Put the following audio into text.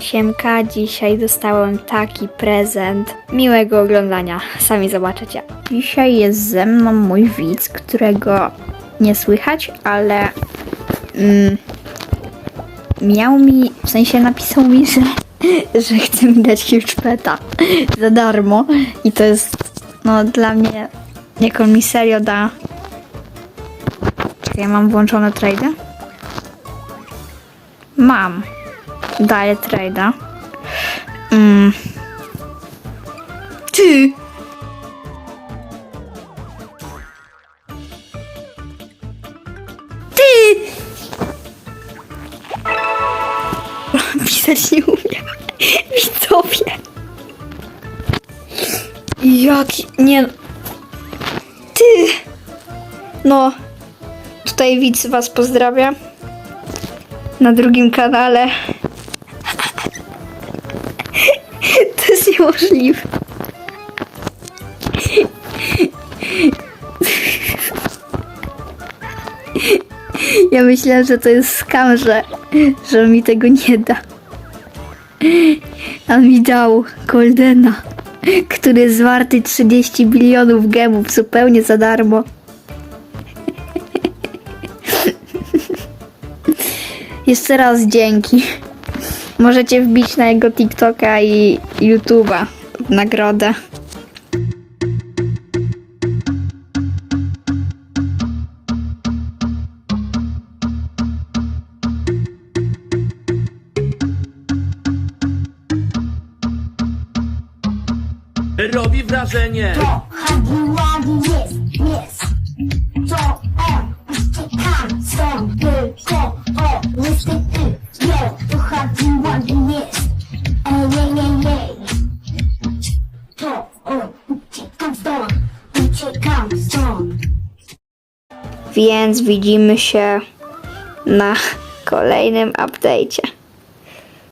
Siemka, dzisiaj dostałem taki prezent. Miłego oglądania, sami zobaczycie. Dzisiaj jest ze mną mój widz, którego nie słychać, ale mm, miał mi, w sensie napisał mi, że, że chce mi dać huge peta za darmo i to jest, no dla mnie, jak on mi serio da... Czekaj, ja mam włączone trade? Mam. Daję trade'a. Mm. Ty! Ty! Pisać nie umiem. Widzowie. Jaki... Nie... Ty! No... Tutaj widz was pozdrawia. Na drugim kanale. To jest niemożliwe. Ja myślałam, że to jest skam, że, że mi tego nie da. A mi dał Goldena, który jest warty 30 bilionów gemów zupełnie za darmo. Jeszcze raz dzięki. Możecie wbić na jego TikToka i YouTube'a w nagrodę. Robi wrażenie To jest, jest Więc widzimy się na kolejnym update'cie.